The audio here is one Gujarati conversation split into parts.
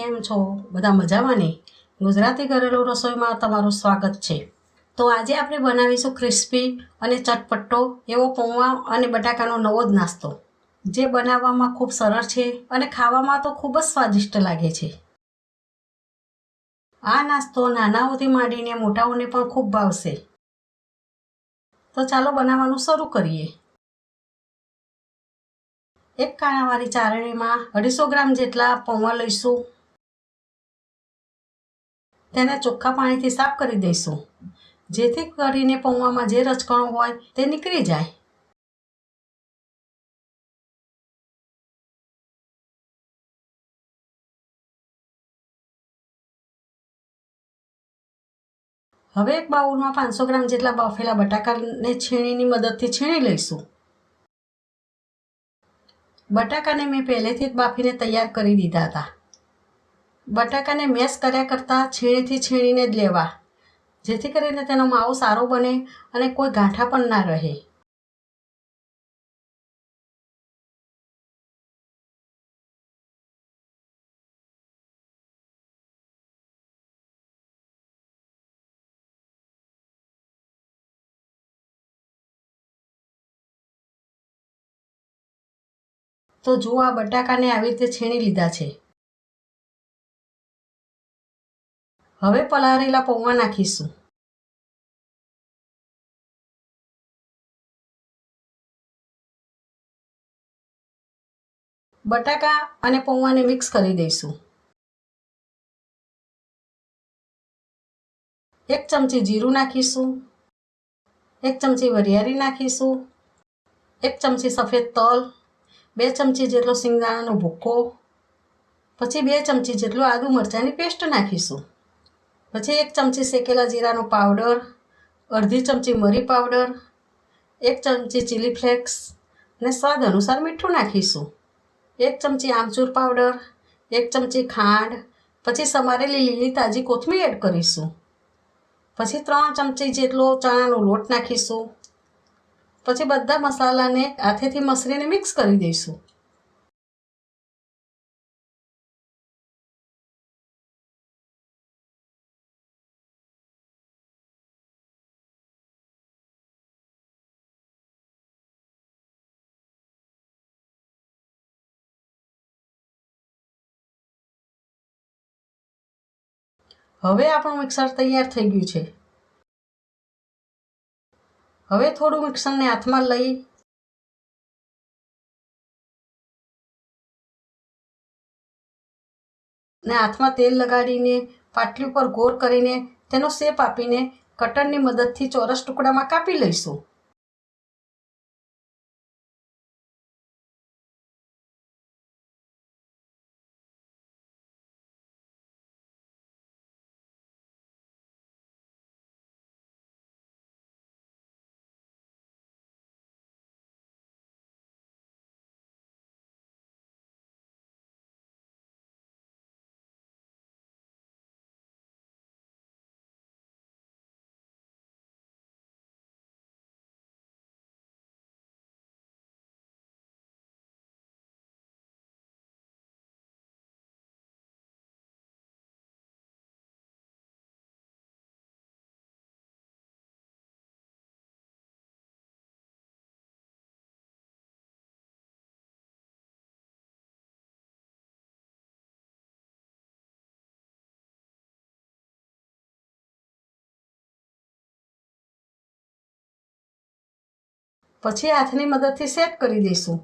કેમ છો? બધા મજામાં ને? ગુજરાતી ઘરેલું રસોઈમાં તમારું સ્વાગત છે. તો આજે આપણે બનાવીશું ક્રિસ્પી અને ચટપટો, એવો પૌવા અને બટાકાનો નવો જ નાસ્તો. જે બનાવવામાં ખૂબ સરળ છે અને ખાવામાં તો ખૂબ જ સ્વાદિષ્ટ લાગે છે. આ નાસ્તો નાનાઓથી માંડીને મોટાઓને પણ ખૂબ ભાવશે. તો ચાલો બનાવવાનું શરૂ કરીએ. એક કાણાવાળી ચારણીમાં અઢીસો ગ્રામ જેટલા પૌવા લઈશું. તેને ચોખ્ખા પાણીથી સાફ કરી દઈશું. જેથી કરીને પૌવામાં જે રચકણો હોય તે નીકળી જાય. હવે એક બાઉલમાં પાંચસો ગ્રામ જેટલા બાફેલા બટાકાને છીણીની મદદથી છીણી લઈશું. બટાકાને મેં પહેલેથી જ બાફીને તૈયાર કરી દીધા હતા. બટાકાને મેશ કર્યા કરતાં છીણીથી છીણીને જ લેવા. જેથી કરીને તેનો માવો સારો બને અને કોઈ ગાંઠા પણ ના રહે. તો જુઓ આ બટાકાને આવી રીતે છીણી લીધા છે. હવે પલાળેલા પૌવા નાખીશું. બટાકા અને પૌવાને મિક્સ કરી દઈશું. એક ચમચી જીરું નાખીશું. એક ચમચી વરિયાળી નાખીશું. એક ચમચી સફેદ તલ. બે ચમચી જેટલો સિંગદાણાનો ભૂક્કો. પછી બે ચમચી જેટલું આદુ મરચાંની પેસ્ટ નાખીશું. પછી એક ચમચી શેકેલા જીરાનો પાવડર, અડધી ચમચી મરી પાવડર, એક ચમચી ચીલી ફ્લેક્સ અને સ્વાદ અનુસાર મીઠું નાખીશું. એક ચમચી આમચૂર પાવડર, એક ચમચી ખાંડ, પછી સમારેલી લીલી તાજી કોથમીર એડ કરીશું. પછી ત્રણ ચમચી જેટલો ચણાનો લોટ નાખીશું. પછી બધા મસાલાને હાથેથી મસરીને મિક્સ કરી દઈશું. હવે આપણું મિક્સર તૈયાર થઈ ગયું છે. હવે થોડું મિક્સરને હાથમાં લઈ ને હાથમાં તેલ લગાડીને, પાટલી ઉપર ગોળ કરીને તેનો શેપ આપીને કટરની મદદથી ચોરસ ટુકડામાં કાપી લઈશું. પછી હાથની મદદથી સેટ કરી દઈશું.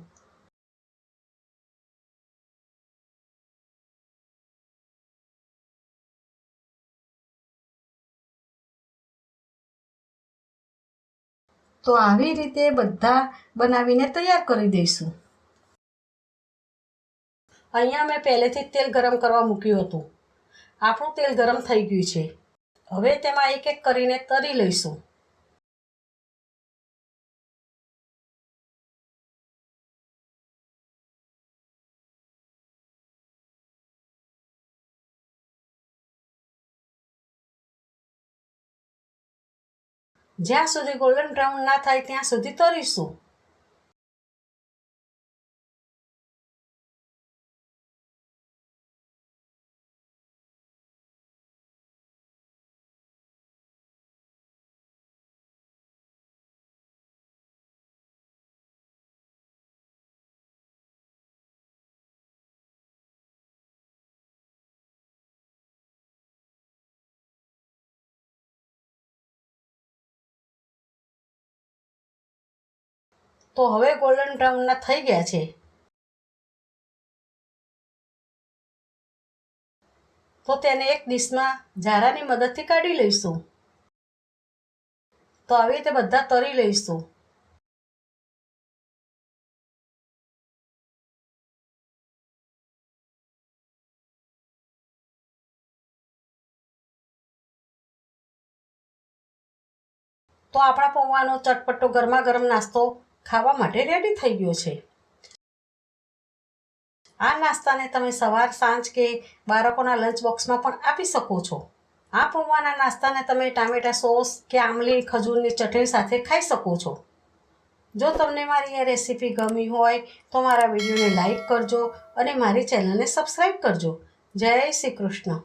તો આવી રીતે બધા બનાવીને તૈયાર કરી દઈશું. અહીંયા મેં પહેલેથી જ તેલ ગરમ કરવા મૂક્યું હતું. આપણું તેલ ગરમ થઈ ગયું છે. હવે તેમાં એક એક કરીને તરી લઈશું. જ્યાં સુધી ગોલ્ડન બ્રાઉન ના થાય ત્યાં સુધી તરીશું. તો હવે ગોલ્ડન બ્રાઉનના થઈ ગયા છે. તો તેને એક ડીશમાં ઝારાની મદદથી કાઢી લઈશું. તો આવી રીતે બધા તરી લઈશું. તો આપણા પૌવાનો ચટપટો ગરમા ગરમ નાસ્તો ખાવા માટે રેડી થઈ ગયો છે. આ નાસ્તાને તમે સવાર, સાંજ કે બાળકોના લંચ બોક્સમાં પણ આપી શકો છો. આ પૌવાના નાસ્તાને તમે ટામેટા સોસ કે આમલી ખજૂરની ચટણી સાથે ખાઈ શકો છો. જો તમને મારી આ રેસીપી ગમી હોય તો મારા વિડીયોને લાઈક કરજો અને મારી ચેનલને સબસ્ક્રાઈબ કરજો. જય શ્રી કૃષ્ણ.